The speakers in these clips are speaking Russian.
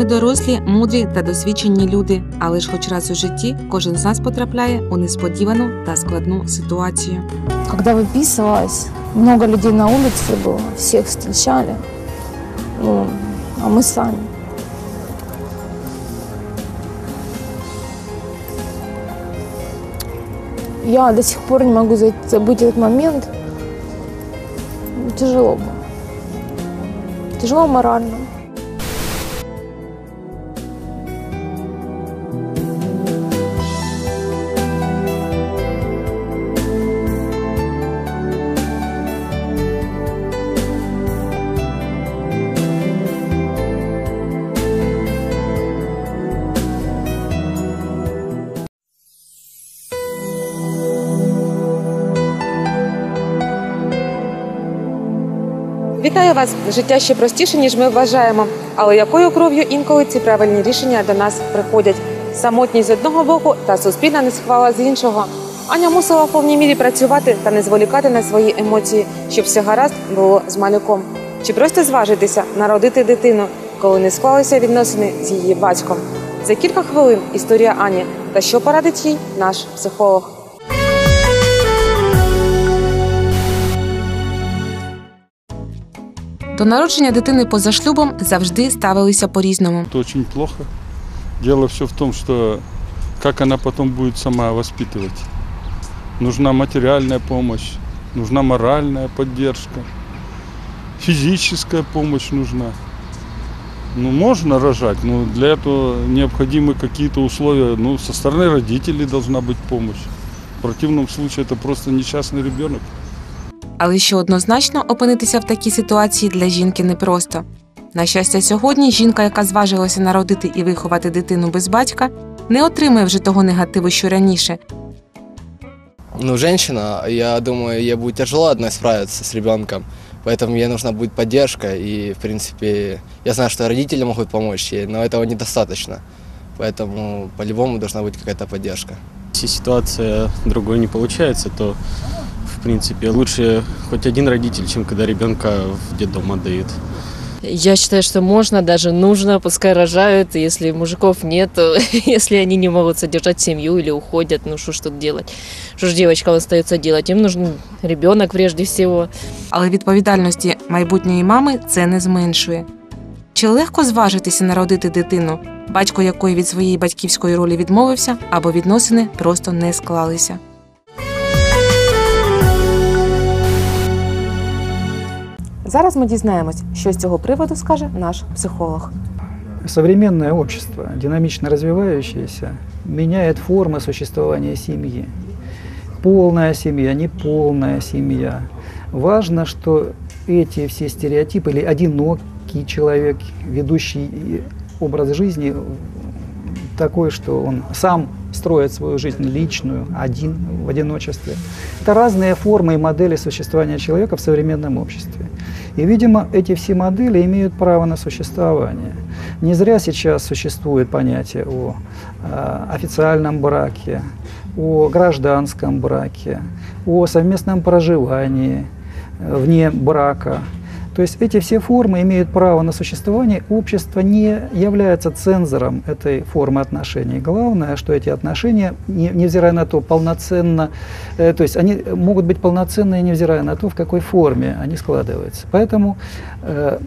Ми дорослі, мудрі та досвідчені люди, але ж хоч раз у житті кожен з нас потрапляє у несподівану та складну ситуацію. Когда выписывалась, много людей на улице было, всех встречали. Ну, а мы сами. Я до сих пор не могу за- забыть этот момент. Ну, Тяжело было. Тяжело морально. Вітаю вас! Життя ще простіше, ніж ми вважаємо. Але якою кров'ю інколи ці правильні рішення до нас приходять? Самотність з одного боку та суспільна несхвала з іншого. Аня мусила в повній мірі працювати та не зволікати на свої емоції, щоб все гаразд було з малюком. Чи просто зважитися народити дитину, коли не склалися відносини з її батьком? За кілька хвилин історія Ані та що порадить їй наш психолог. До народження дитини поза шлюбом завжди ставилися по-різному. Это очень плохо. Дело все в том, что как она потом будет сама воспитывать. Нужна материальная помощь, нужна моральная поддержка, физическая помощь нужна. Ну, можно рожать, но для этого необходимы какие-то условия. Ну, со стороны родителей должна быть помощь. В противном случае это просто несчастный ребенок. Але що однозначно опинитися в такій ситуації для жінки непросто. На щастя, сьогодні жінка, яка зважилася народити і виховати дитину без батька, не отримує вже того негативу, що раніше. Ну, женщина, я думаю, ей будет тяжело одной справиться с ребенком, поэтому ей нужна будет поддержка, и, в принципе, я знаю, что родители могут помочь ей, но этого недостаточно, поэтому по-любому должна быть какая-то поддержка. Если ситуация другой не получается, то, в принципе, лучше хоть один родитель, чем когда ребенка в детдом отдают. Я считаю, что можно, даже нужно, пускай рожают, если мужиков нет, если они не могут содержать семью или уходят, ну что ж тут делать? Что ж девочкам остается делать? Им нужен ребенок прежде всего. Але відповідальності майбутньої мами це не зменшує. Чи легко зважитися народити дитину, батько якої від своєї батьківської ролі відмовився, або відносини просто не склалися? Зараз ми дізнаємось, що з цього приводу скаже наш психолог. Современное общество, динамично развивающееся, меняет формы существования семьи. Полная семья, неполная семья. Важно, что эти все стереотипы или одинокий человек, ведущий образ жизни такой, что он сам строит свою жизнь личную, один, в одиночестве. Это разные формы и модели существования человека в современном обществе. И, видимо, эти все модели имеют право на существование. Не зря сейчас существует понятие о э, официальном браке, о гражданском браке, о совместном проживании э, вне брака. То есть эти все формы имеют право на существование. Общество не является цензором этой формы отношений. Главное, что эти отношения, не- невзирая на то, полноценно, э, то есть они могут быть полноценные, невзирая на то, в какой форме они складываются. Поэтому э,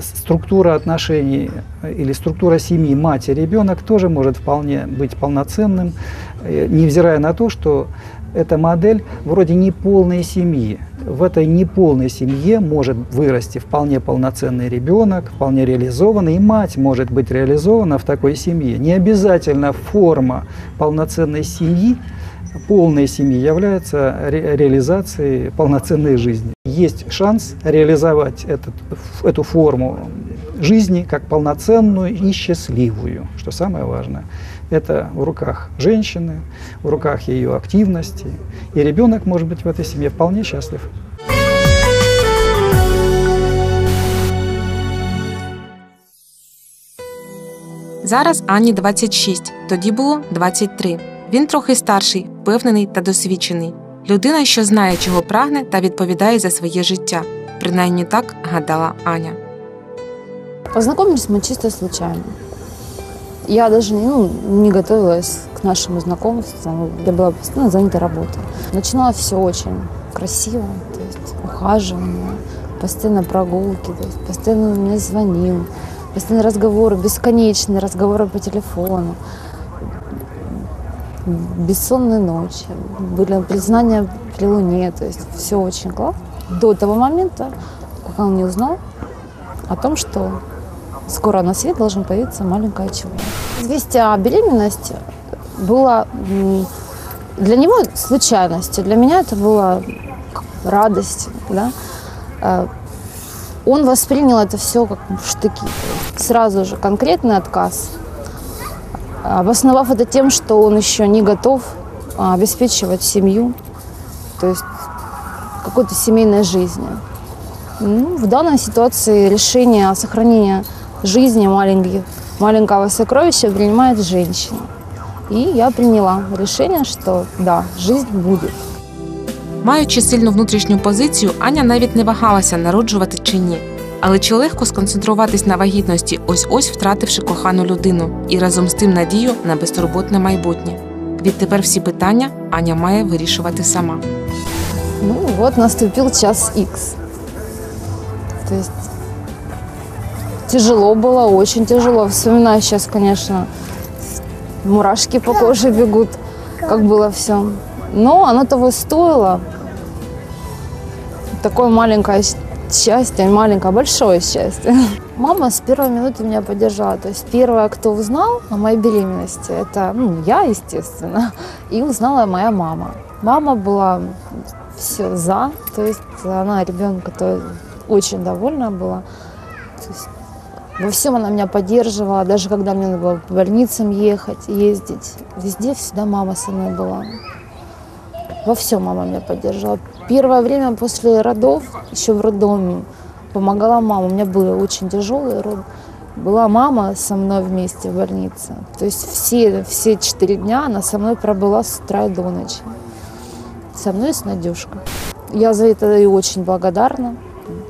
структура отношений э, или структура семьи мать и ребенок тоже может вполне быть полноценным, невзирая на то, что эта модель вроде неполной семьи. В этой неполной семье может вырасти вполне полноценный ребенок, вполне реализованный, и мать может быть реализована в такой семье. Не обязательно форма полноценной семьи, полной семьи является ре- реализацией полноценной жизни. есть шанс реализовать этот, эту форму жизни как полноценную и счастливую, что самое важное. Это в руках женщины, в руках ее активности, и ребенок может быть в этой семье вполне счастлив. Зараз Ані 26, тоді було 23. Він трохи старший, впевнений та досвідчений. Людина, що знає, чого прагне та відповідає за своє життя. Принаймні так гадала Аня. Познакомились мы чисто случайно. Я даже ну, не готовилась к нашему знакомству. Я была постоянно занята работой. Начиналось все очень красиво, то есть ухаживание, постоянно прогулки, то есть постоянно он мне звонил, постоянно разговоры, бесконечные разговоры по телефону, бессонные ночи, были признания при луне, то есть все очень классно. До того момента, пока он не узнал о том, что скоро на свет должен появиться маленькое чудо. Известие о беременности было для него случайностью, для меня это было радость. Да? Э, Он воспринял это все как штыки. Сразу же конкретный отказ, обосновав это тем, что он еще не готов а, обеспечивать семью, то есть какой-то семейной жизни. Ну, в данной ситуации решение о сохранении жизни маленьких, маленького сокровища принимает женщина. И я приняла решение, что да, жизнь будет. Маючи сильну внутрішню позицію, Аня навіть не вагалася народжувати чи ні. Але чи легко сконцентруватись на вагітності, ось ось втративши кохану людину, і разом з тим надію на безтурботне майбутнє. Відтепер всі питання Аня має вирішувати сама. Ну вот наступил час X. То есть тяжело было, очень тяжело. Вспоминаю сейчас, конечно, мурашки по коже бегут, как было все. Но оно того стоило. Такое маленькое счастье, маленькое, большое счастье. Мама с первой минуты меня поддержала. То есть первая, кто узнал о моей беременности, это ну, я, естественно, и узнала моя мама. Мама была все за, то есть она ребенка то очень довольна была. То есть во всем она меня поддерживала, даже когда мне надо было по больницам ехать, ездить. Везде всегда мама со мной была. Во всем мама меня поддерживала. Первое время после родов, еще в роддоме, помогала мама. У меня был очень тяжелый род. Была мама со мной вместе в больнице. То есть все, все четыре дня она со мной пробыла с утра и до ночи. Со мной и с Надюшкой. Я за это ей очень благодарна.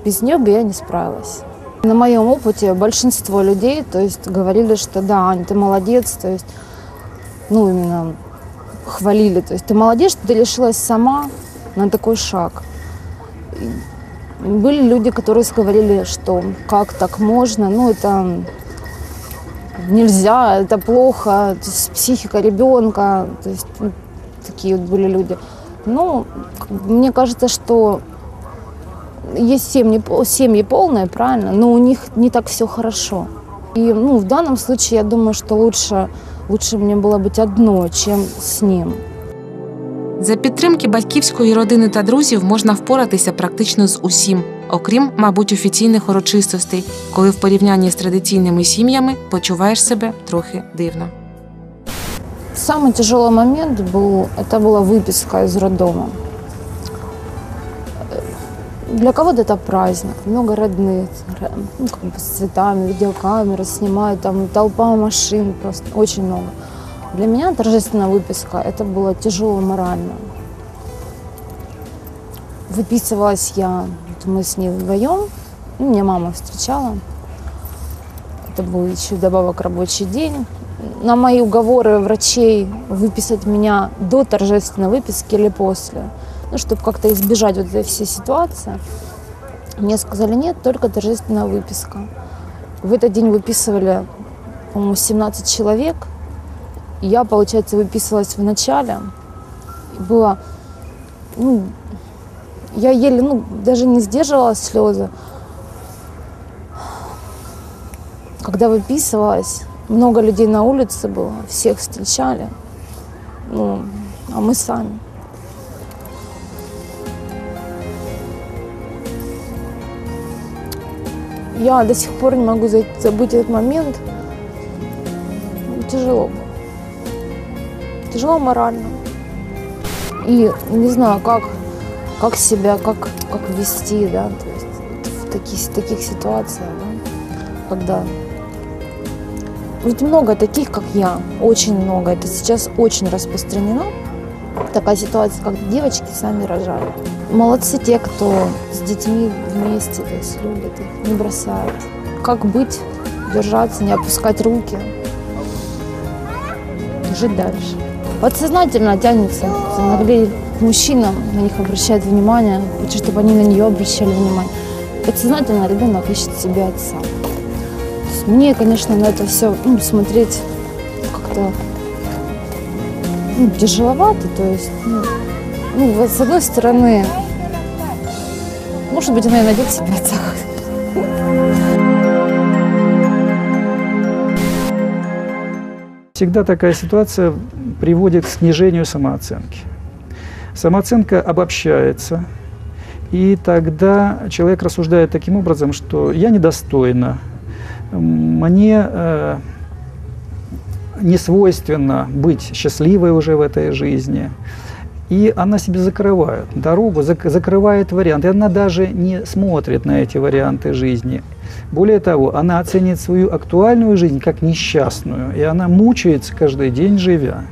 Без нее бы я не справилась. На моем опыте большинство людей, то есть говорили, что да, Аня, ты молодец, то есть, ну, именно хвалили, то есть ты молодец, что ты решилась сама на такой шаг. И были люди, которые говорили, что как так можно, ну, это нельзя, это плохо, то есть психика ребенка, то есть ну, такие вот были люди. Ну, мне кажется, что есть семьи, пол- семьи полные, правильно, но у них не так все хорошо. И ну, в данном случае я думаю, что лучше, лучше мне было быть одной, чем с ним. За підтримки батьківської родини та друзів можна впоратися практично з усім, окрім, мабуть, офіційних урочистостей, коли в порівнянні з традиційними сім'ями почуваєш себе трохи дивно. Самый тяжелый момент был, это была выписка из роддома. Для кого-то это праздник, много родных, ну, как бы с цветами, видеокамеры снимают, там толпа машин, просто очень много. Для меня торжественная выписка, это было тяжело морально. Выписывалась я, вот мы с ней вдвоем, ну, меня мама встречала. Это был еще добавок рабочий день. На мои уговоры врачей выписать меня до торжественной выписки или после, ну, чтобы как-то избежать вот этой всей ситуации, мне сказали, нет, только торжественная выписка. В этот день выписывали, по-моему, 17 человек. Я, получается, выписывалась в начале. И было, ну, я еле, ну, даже не сдерживала слезы. Когда выписывалась, много людей на улице было, всех встречали. Ну, а мы сами. Я до сих пор не могу за- забыть этот момент. Ну, Тяжело. Тяжело морально. И не знаю, как, как себя, как, как вести, да, то есть в таких, таких ситуациях, да, когда ведь много таких, как я, очень много. Это сейчас очень распространено. Такая ситуация, как девочки сами рожают. Молодцы те, кто с детьми вместе, то есть любят их, не бросают. Как быть, держаться, не опускать руки, жить дальше. Подсознательно тянется наглее к мужчинам, на них обращает внимание, хочет, чтобы они на нее обращали внимание. Подсознательно ребенок ищет себе отца. Мне, конечно, на это все ну, смотреть как-то ну, тяжеловато. То есть, ну, ну, с одной стороны, может быть, она и найдет себе отца. Всегда такая ситуация приводит к снижению самооценки. Самооценка обобщается, и тогда человек рассуждает таким образом, что я недостойна, мне э, не свойственно быть счастливой уже в этой жизни. И она себе закрывает дорогу, зак- закрывает варианты. Она даже не смотрит на эти варианты жизни. Более того, она оценит свою актуальную жизнь как несчастную, и она мучается каждый день живя.